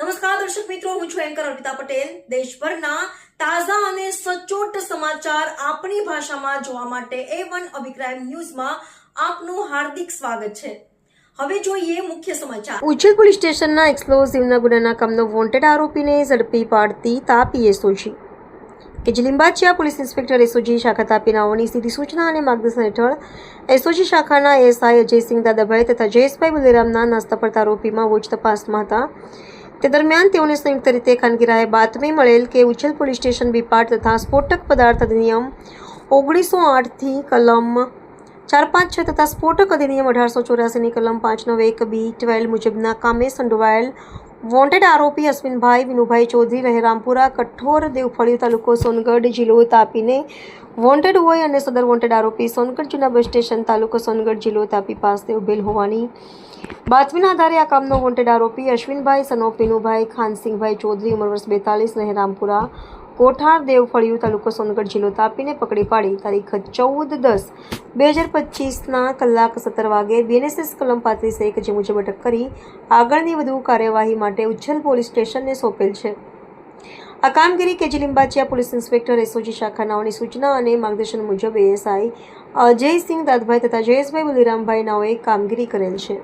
નમસ્કાર, દર્શક મિત્રો, હું છું એન્કર અર્પિતા પટેલ. દેશભરના તાજા અને સચોટ સમાચાર આપણી ભાષામાં જોવા માટે એ વન અભિપ્રાય ન્યૂઝમાં આપનું હાર્દિક સ્વાગત છે. હવે જોઈએ મુખ્ય સમાચાર. ઉજ્જૈન પોલીસ સ્ટેશનના એક્સપ્લોઝિવના ગુનાના કામનો વોન્ટેડ આરોપીને ઝડપી પાડતી તાપી એસઓજી. કે જે લીંબાચિયા પોલીસ ઇન્સ્પેક્ટર એસઓજી શાખા તાપીનાઓની સીધી સૂચના અને માર્ગદર્શન હેઠળ એસઓજી શાખાના એસઆઈ અજયસિંહ દાદાભાઈ તથા જયેશભાઈ બુલેરામના નાસ્તા પડતા આરોપીમાં વોચ તપાસમાં હતા. તે દરમિયાન તેઓને સંયુક્ત રીતે ખાનગીરાએ બાતમી મળેલ કે ઉછેલ પોલીસ સ્ટેશન બીપાટ તથા સ્ફોટક પદાર્થ અધિનિયમ ઓગણીસો આઠથી કલમ ચાર પાંચ છ તથા સ્ફોટક અધિનિયમ અઢારસો ચોરાસીની કલમ પાંચ નવ એક બી ટ્વેલ્વ મુજબના કામે સંડોવાયેલ વોન્ટેડ આરોપી અશ્વિનભાઈ વિનુભાઈ ચૌધરી રહેરામપુરા, કઠોર દેવફળી તાલુકો સોનગઢ જિલ્લો તાપીને વોન્ટેડ હોય અને સદર વોન્ટેડ આરોપી સોનગઢ જૂના બસ સ્ટેશન તાલુકો સોનગઢ જિલ્લો તાપી પાસે ઉભેલ હોવાની બાતમીના આધારે આ કામનો વોન્ટેડ આરોપી અશ્વિનભાઈ સનોફ વિનુભાઈ, ખાનસિંહભાઈ ચૌધરી, ઉંમર વર્ષ બેતાલીસ, રહેરામપુરા કોઠાર દેવફળિયું તાલુકો સોનગઢ જિલ્લો તાપીને પકડી પાડી. તારીખ ચૌદ દસ બે હજાર પચીસના કલાક સત્તર વાગે બીએનએસએસ કલમ પાંત્રીસ એક જે મુજબ અટક કરી આગળની વધુ કાર્યવાહી માટે ઉચ્છલ પોલીસ સ્ટેશનને સોંપેલ છે. આ કામગીરી KG Limbachiya police inspector SOG શાખાનાઓની સૂચના અને માર્ગદર્શન મુજબ એએસઆઈ અજયસિંહ દાદભાઈ તથા જયેશભાઈ બલિરામભાઈ નાઓએ કામગીરી કરેલ છે.